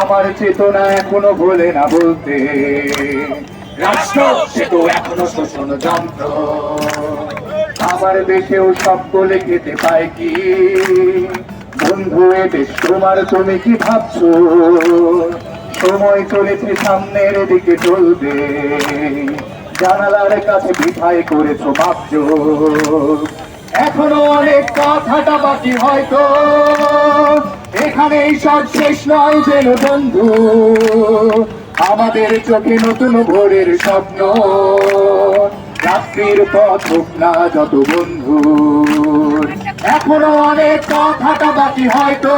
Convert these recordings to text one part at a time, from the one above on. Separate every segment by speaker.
Speaker 1: আমার চেতনা এখনও ভোলে না বলতে রাষ্ট্র, সে তো এখনও শোষণ যন্ত্র। আমার দেশেও সব বলে খেতে পায় কি? বন্ধু, এ দেশ তোমার, তুমি কি ভাবছ? সময় চলেছে, সামনের দিকে চলবে। জানালার কাছে বিঠাই করেছ ভাবছ এখনও অনেক কথাটা বাকি হয়তো। এখানেই সব শেষ নয় যেন বন্ধু। আমাদের চোখে নতুন ভোরের স্বপ্ন। রাত্রির পথ হোক না যত বন্ধু। এখনও অনেক কথাটা বাকি হয়তো।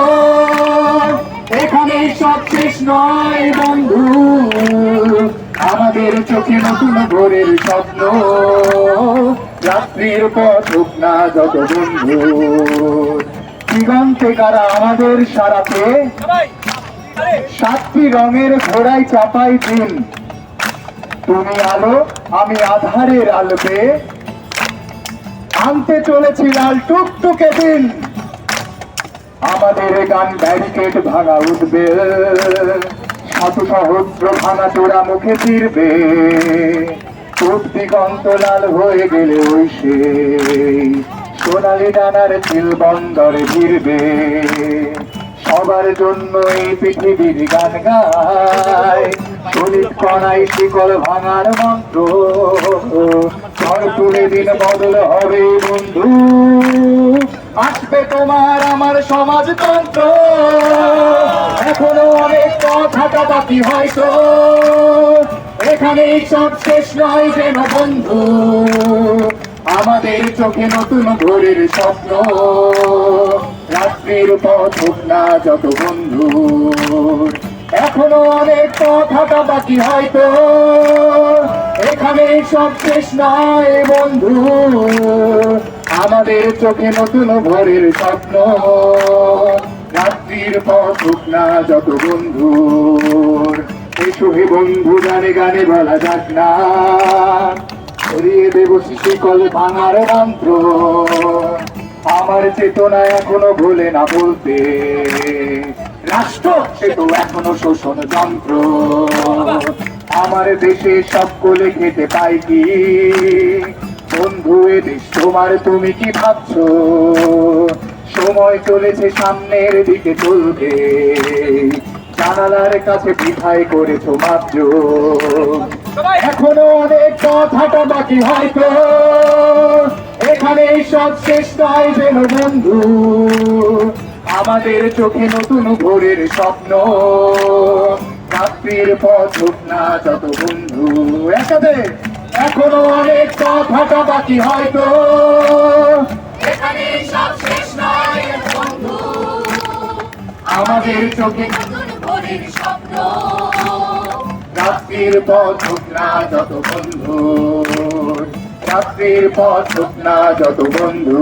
Speaker 1: এখানেই সব শেষ নয় বন্ধু। আমাদের চোখে নতুন ভোরের স্বপ্ন। রাত্রির পথ হোক না যত বন্ধু। দিগন্তে কারা আমাদের সারাতে? সাতটি রঙের ঘোড়ায় চাপাই দিন। তুমি আলো আমি আধারের আলোতে। আনতে চলেছি লাল টুকটুকে দিন। আমাদের গান ব্যারিকেড ভাঙা উঠবে। শত সহস্র ভাঙা চোরা মুখে ফিরবে। চোখ দিগন্ত লাল হয়ে গেলে ওই সে সোনালি ডানার চিল বন্দরে ফিরবে। সবার জন্য এই পৃথিবীর গান গায়। শরীর কণাই শিকল ভাঙার মন্ত্র। ঝড় তুলে দিন বদল হবে বন্ধু। আসবে তোমার আমার সমাজতন্ত্র। এখনও অনেক কথাটা বাকি হয়তো। এখানেই সব শেষ নয় যেন বন্ধু। আমাদের চোখে নতুন ভোরের স্বপ্ন। রাত্রির পথ না যত বন্ধু এখনও অনেক কথাটা বাকি হয়তো। এখানে সব শেষ নয় বন্ধু। আমাদের চোখে নতুন ভোরের স্বপ্ন। রাত্রির পথ না যত বন্ধু এসো হে বন্ধু, গানে গানে বলা যাক না। ছড়িয়ে দেব শিশিকল ভাঙার মন্ত্র। আমার চেতনা এখনও ভুলে না বলতে। রাষ্ট্র, সে তো এখনও শোষণ যন্ত্র। আমার দেশে সব কোলে খেতে পাই কি? বন্ধু, এ দেশ তোমার, তুমি কি ভাবছ? সময় চলেছে সামনের দিকে চলবে জানালার কাছে পিঠাই করেছ মাত্র এখনও অনেক কথাটা বাকি হয়তো এখানে সব শেষ নয় যেন বন্ধু। আমাদের চোখে নতুন ভোরের স্বপ্ন। রাত্রির পথ না যত বন্ধু। একাদে এখনও অনেক কথাটা বাকি হয়তো
Speaker 2: এখানে সব শেষ নয় বন্ধু।
Speaker 1: আমাদের চোখে
Speaker 2: নতুন ভোরের স্বপ্ন।
Speaker 1: রাত্রির পথ না যত বন্ধু। রাত্রির পথ না যত বন্ধু।